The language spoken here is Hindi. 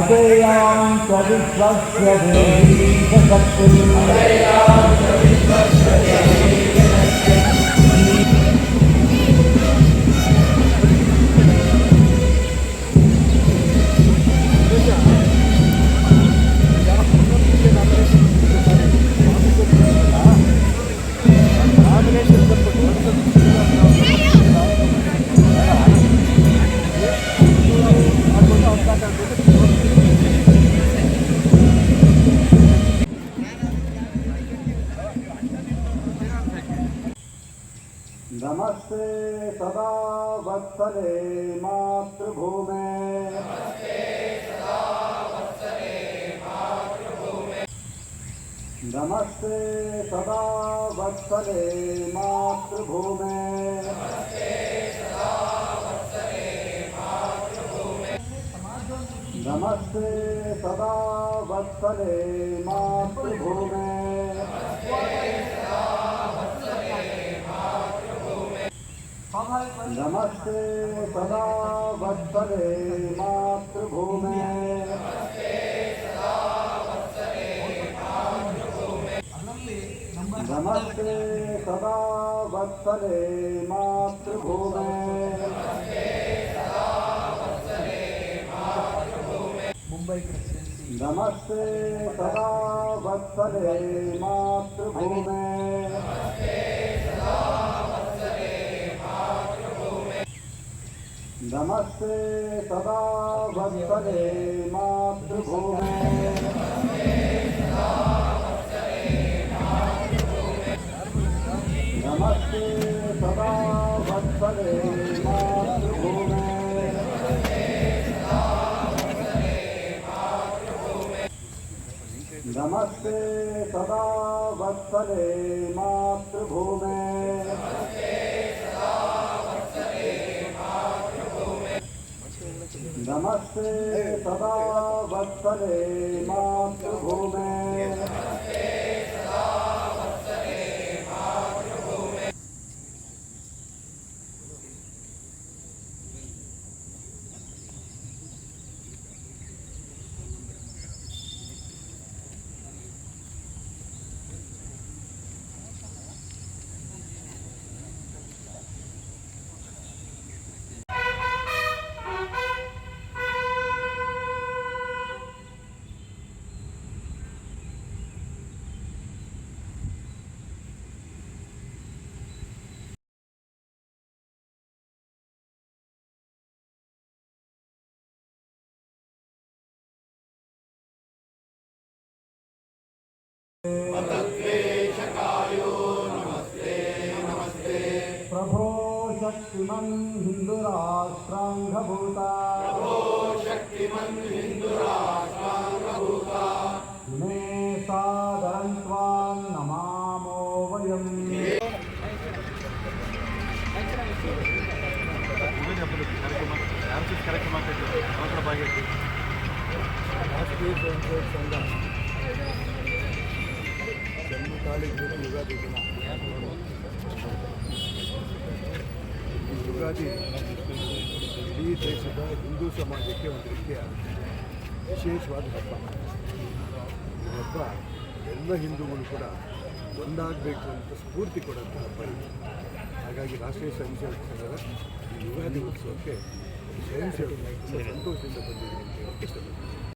अजयां सविश्वस्य Thank you. नमस्ते सदा वत्सले मातृभूमे। नमस्ते सदा वत्सले मातृभूमे। नमस्ते सदा वत्सले मातृभूमे। नमस्ते सदा वत्सले मातृभूमे। नमस्ते सदा वत्सले मातृभूमे। नमस्ते सदा वत्सले मातृभूमे। नमस्ते सदा वत्सले मातृभूमे। नमस्ते सदा वत्सले मातृभूमे। नमस्ते सदा वत्सले मातृभूमे। नमस्ते सदा वत्सले मातृभूमे प्रभो शक्तिमन् हिन्दुराष्ट्राङ्गभूता प्रभो शक्तिमन् हिन्दुराष्ट्राङ्गभूता मे सादरं त्वां नमामो वयम् कार्यक्रम कार्यक्रम ಜನ್ಮ ತಾರೀಕು ಯುಗಾದಿ ದಿನ. ಯುಗಾದಿ ಇಡೀ ದೇಶದ ಹಿಂದೂ ಸಮಾಜಕ್ಕೆ ಒಂದು ರೀತಿಯ ವಿಶೇಷವಾದ ಹಬ್ಬ. ಈ ಹಬ್ಬ ಎಲ್ಲ ಹಿಂದೂಗಳು ಕೂಡ ಒಂದಾಗಬೇಕು ಅಂತ ಸ್ಫೂರ್ತಿ ಕೊಡುವಂಥ ಹಬ್ಬ ಇದೆ. ಹಾಗಾಗಿ ರಾಷ್ಟ್ರೀಯ ಸ್ವಯಂ ಸೇವಕ ಸಂಘದ ಯುಗಾದಿ ಉತ್ಸವಕ್ಕೆ ಸ್ವಯಂ ಸೇವಕ ಸಂತೋಷದಿಂದ ಬಂದಿದೆ ಅಂತ ಹೇಳಕ್ಕೆ ಇಷ್ಟಪಡ್ತೀನಿ.